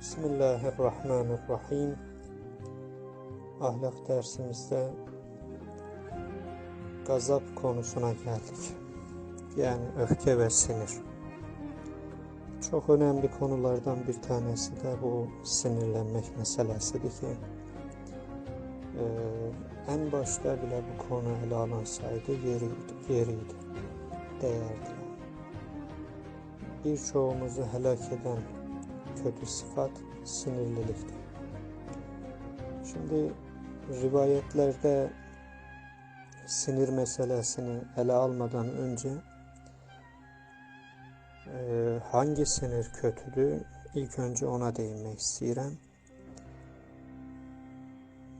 Bismillahirrahmanirrahim. Ahlak dersimizde gazap konusuna geldik. Yani öfke ve sinir. Çok önemli konulardan bir tanesi de bu sinirlenmek meselesidir ki e, en başta bile bu konu ele alınsaydı yeriydi, yeriydi, değerdi. Birçoğumuzu helak eden kötü sıfat sinirliliktir. Şimdi rivayetlerde sinir meselesini ele almadan önce e, hangi sinir kötüdür? İlk önce ona değinmek istedim.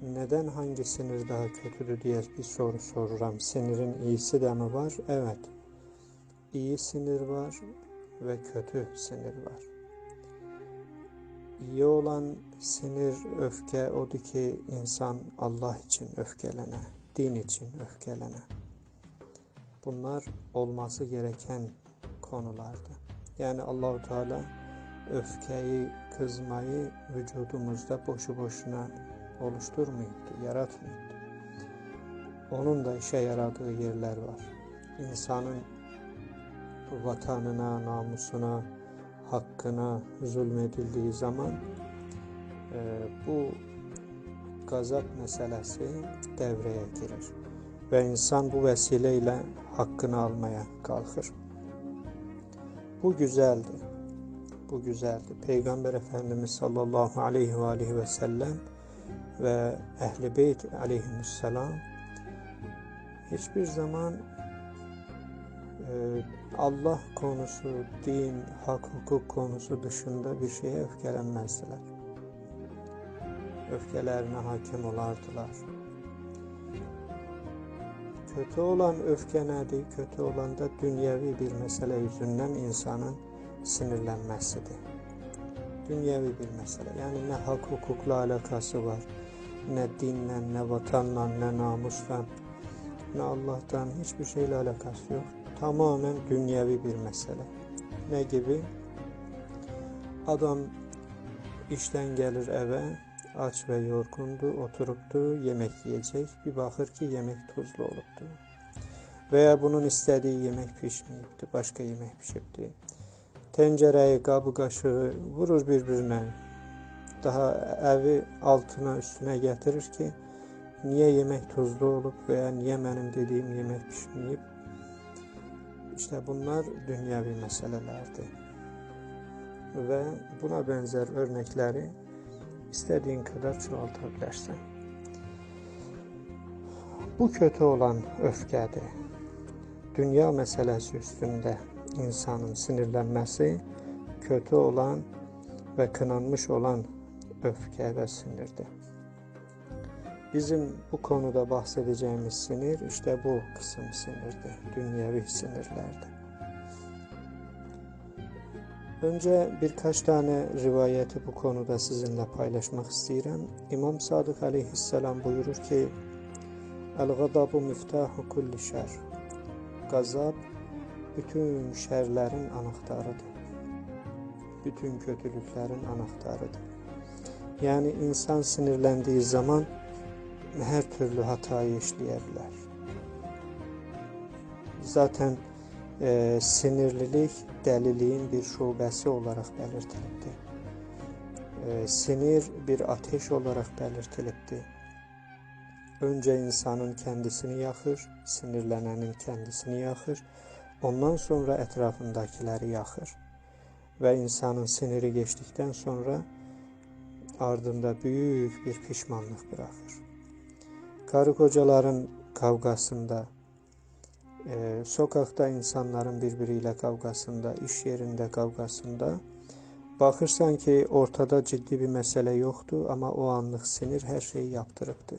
Neden hangi sinir daha kötüdür diye bir soru soruram. Sinirin iyisi de mi var? Evet. İyi sinir var ve kötü sinir var. İyi olan sinir, öfke odur ki insan Allah için öfkelene, din için öfkelene. Bunlar olması gereken konulardı. Yani Allahu Teala öfkeyi, kızmayı vücudumuzda boşu boşuna oluşturmuyordu, yaratmıyordu. Onun da işe yaradığı yerler var. İnsanın vatanına, namusuna, hakkına zulmedildiği zaman e, bu gazap meselesi devreye girer. Ve insan bu vesileyle hakkını almaya kalkır. Bu güzeldi. Bu güzeldi. Peygamber Efendimiz sallallahu aleyhi ve aleyhi ve sellem ve Ehl-i Beyt aleyhisselam hiçbir zaman Allah konusu, din, hak, hukuk konusu dışında bir şeye öfkelenmezdiler. Öfkelerine hakim olardılar. Kötü olan öfke nedir? Kötü olan da dünyevi bir mesele yüzünden insanın sinirlenmesidir. Dünyevi bir mesele. Yani ne hak hukukla alakası var, ne dinle, ne vatanla, ne namusla, ne Allah'tan hiçbir şeyle alakası yok tamamən dünyəvi bir məsələ. Nə kimi? Adam işdən gəlir evə, aç və yorğundur, oturubdu, yemək yeyəcək. Bir baxır ki, yemək duzlu olubdu. Və ya bunun istədiyi yemək pişməyibdi, başqa yemək pişibdi. Tencərəyi, qabı, qaşığı vurur bir-birinə. Daha əvi altına, üstünə gətirir ki, niyə yemək duzlu olub və ya niyə mənim dediyim yemək pişməyib? İşte bunlar dünyəvi məsələlərdir. Və buna bənzər örnəkləri istədiyin qədər çoğalda bilərsən. Bu kötü olan öfkədir. Dünya məsələsi üstündə insanın sinirlənməsi kötü olan və qınanmış olan öfkə və sinirdir. Bizim bu konuda bahsedeceğimiz sinir işte bu kısım sinirdi. Dünyevi sinirlerdi. Önce birkaç tane rivayeti bu konuda sizinle paylaşmak istedim. İmam Sadık aleyhisselam buyurur ki El-gadabu miftahu kulli şer. Gazap bütün şerlerin anahtarıdır. Bütün kötülüklerin anahtarıdır. Yani insan sinirlendiği zaman hər türlü hatayı işləyə bilər. Zaten e, sinirlilik dəliliyin bir şöbəsi olaraq bəlirtilibdir. E, sinir bir ateş olaraq bəlirtilibdir. Öncə insanın kəndisini yaxır, sinirlənənin kəndisini yaxır, ondan sonra ətrafındakiləri yaxır. Və insanın siniri keçdikdən sonra ardında böyük bir pişmanlıq buraxır. Karı kocaların kavgasında, e, sokakta insanların birbiriyle kavgasında, iş yerinde kavgasında bakırsan ki ortada ciddi bir mesele yoktu ama o anlık sinir her şeyi yaptırıptı.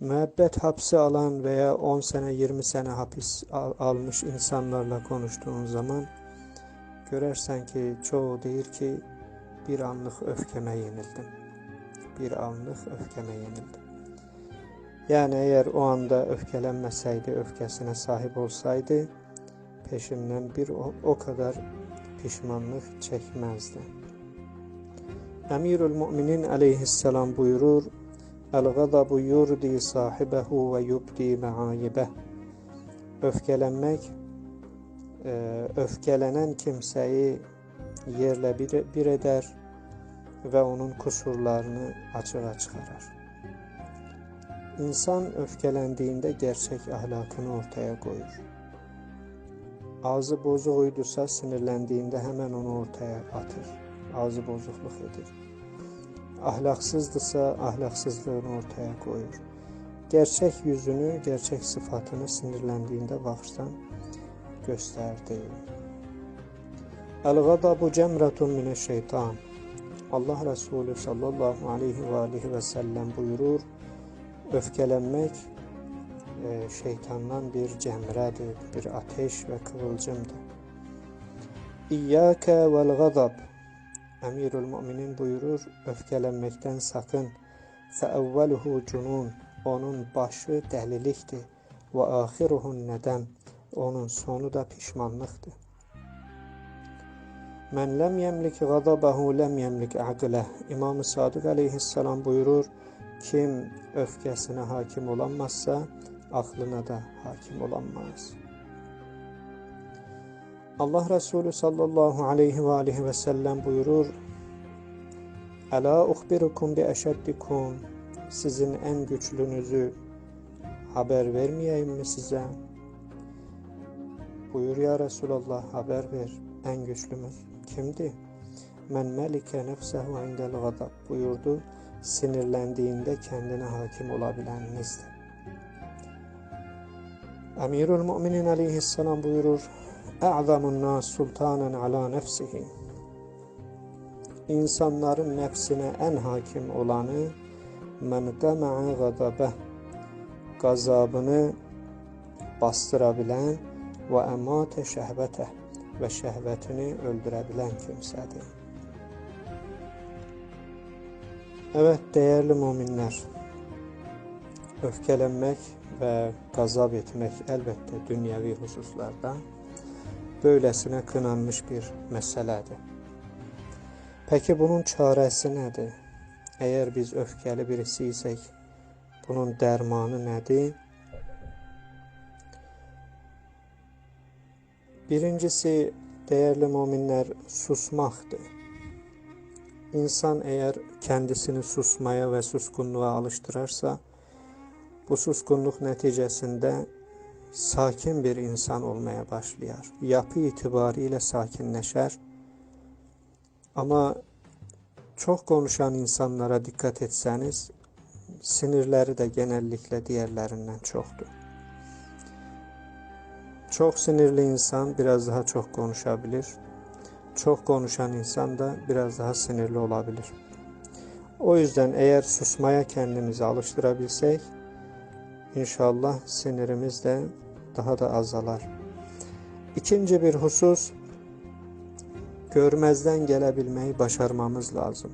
Müebbet hapsi alan veya 10 sene 20 sene hapis al almış insanlarla konuştuğun zaman görürsen ki çoğu değil ki bir anlık öfkeme yenildim. Bir anlık öfkeme yenildim. Yəni əgər o anda öfkələnməsəydi, öfkəsinə sahib olsaydı, peşimdən bir o, o qədər pişmanlıq çəkməzdi. Əmirül Müminin əleyhissalam buyurur: "Əl-ğadabu yurdi sahibəhu və yubdi məayibə." Öfkələnmək ə, öfkələnən kimsəyi yerlə bir, bir edər və onun qüsurlarını açığa çıxarar. İnsan öfkələndiyində gerçək əhlakını ortaya qoyur. Ağzı bozuq idursa, sinirləndiyində həmən onu ortaya atır. Ağzı bozuqluq edir. Əhlaqsızdırsa, əhlaqsızlığını ortaya qoyur. Gerçək yüzünü, gerçək sifatını sinirləndiyində baxışdan göstərdi. Əl-qadabu cəmrətun minəş-şeytan. Allah Resulü sallallahu aleyhi və alihi və səlləm buyurur: Öfkələnmək e, şeytandan bir cəmrədir, bir ateş və qığılcımdır. İyyəkə vəl-ğadab Əmirül Müminin buyurur, öfkələnməkdən sakın. Fəəvvəluhu cunun, onun başı dəlilikdir və axiruhun nədən, onun sonu da pişmanlıqdır. Mən ləm yəmlik qadabəhu ləm yəmlik əqləh. İmam-ı Sadıq əleyhissalam buyurur, kim öfkesine hakim olamazsa aklına da hakim olamaz. Allah Resulü sallallahu aleyhi ve aleyhi ve sellem buyurur, Ela uhbirukum bi eşeddikum Sizin en güçlünüzü haber vermeyeyim mi size? Buyur ya Resulallah haber ver. En güçlümüz kimdi? Men melike nefsehu indel gadab buyurdu. Sinirlendiğinde kendine hakim olabilenizdi. Emirül Müminin aleyhisselam buyurur. E'zamun nas sultanen ala nefsihi. İnsanların nefsine en hakim olanı men gama'a gadabe gazabını bastırabilen ve emate şehvete ve şehvetini öldürebilen kimsedir. Evet, dəyərli möminlər. Öfkələnmək və qəzab etmək əlbəttə dünyəvi hususlarda böyləsinə qınanmış bir məsələdir. Pəki bunun çarəsi nədir? Əgər biz öfkəli birisi isək, bunun dərmanı nədir? Birincisi, dəyərli möminlər, susmaqdır. İnsan eğer kendisini susmaya ve suskunluğa alıştırırsa bu suskunluk neticesinde sakin bir insan olmaya başlıyor. Yapı itibariyle sakinleşer. Ama çok konuşan insanlara dikkat etseniz sinirleri de genellikle diğerlerinden çoktur. Çok sinirli insan biraz daha çok konuşabilir. Çok konuşan insan da biraz daha sinirli olabilir. O yüzden eğer susmaya kendimizi alıştırabilsek inşallah sinirimiz de daha da azalar. İkinci bir husus görmezden gelebilmeyi başarmamız lazım.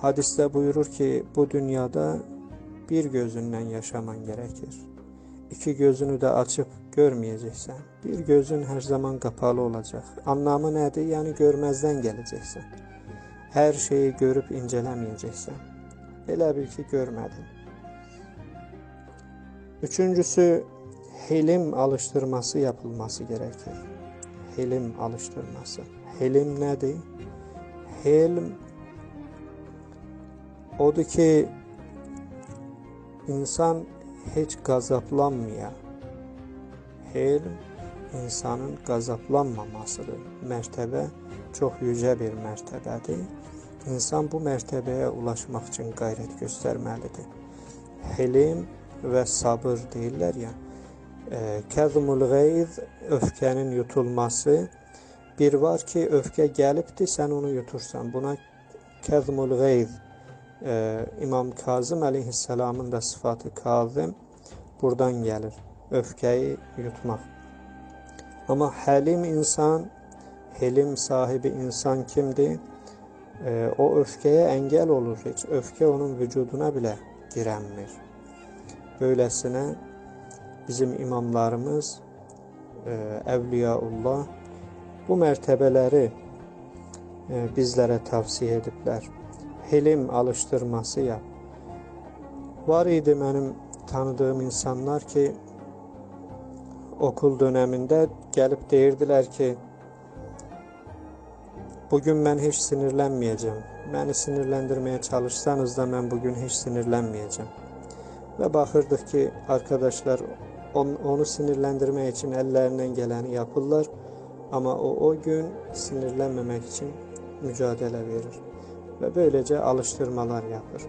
Hadiste buyurur ki bu dünyada bir gözünden yaşaman gerekir. iki gözünü də açıb görməyəcəksən. Bir gözün hər zaman qapalı olacaq. Anlamı nədir? Yəni görməzdən gələcəksən. Hər şeyi görüb incələməyəcəksən. Elə bil ki, görmədin. Üçüncüsü helim alışdırması yapılması gerekir. Helim alıştırması. Helim nedir? Helm odur ki insan heç qəzəblanmaya. Helm insanın qəzəblanmamasıdır. Mərtəbə çox yücə bir mərtəbədir. İnsan bu mərtəbəyə ulaşmaq üçün qayrət göstərməlidir. Helm və sabır deyirlər ya. E, kəzmul qeyz öfkənin yutulması. Bir var ki, öfkə gəlibdi, sən onu yutursan. Buna kəzmul qeyz e, İmam Kazım əleyhissalamın da sıfatı Kazım burdan gəlir. Öfkəyi yutmaq. Amma həlim insan, helim sahibi insan kimdir? E, o öfkəyə əngəl olur. Heç öfkə onun vücuduna belə girənmir. Böyləsinə bizim imamlarımız e, Əvliyaullah bu mərtəbələri e, bizlərə tavsiyə ediblər. Helim alışdırması yap. Var idi mənim tanıdığım insanlar ki, okul döneminde gelip deyirdilər ki, bugün ben hiç sinirlenmeyeceğim. Beni sinirlendirmeye çalışsanız da ben bugün hiç sinirlenmeyeceğim. Ve bakırdık ki arkadaşlar on- onu sinirlendirmek için ellerinden geleni yapırlar. Ama o o gün sinirlenmemek için mücadele verir. Ve böylece alıştırmalar yapır.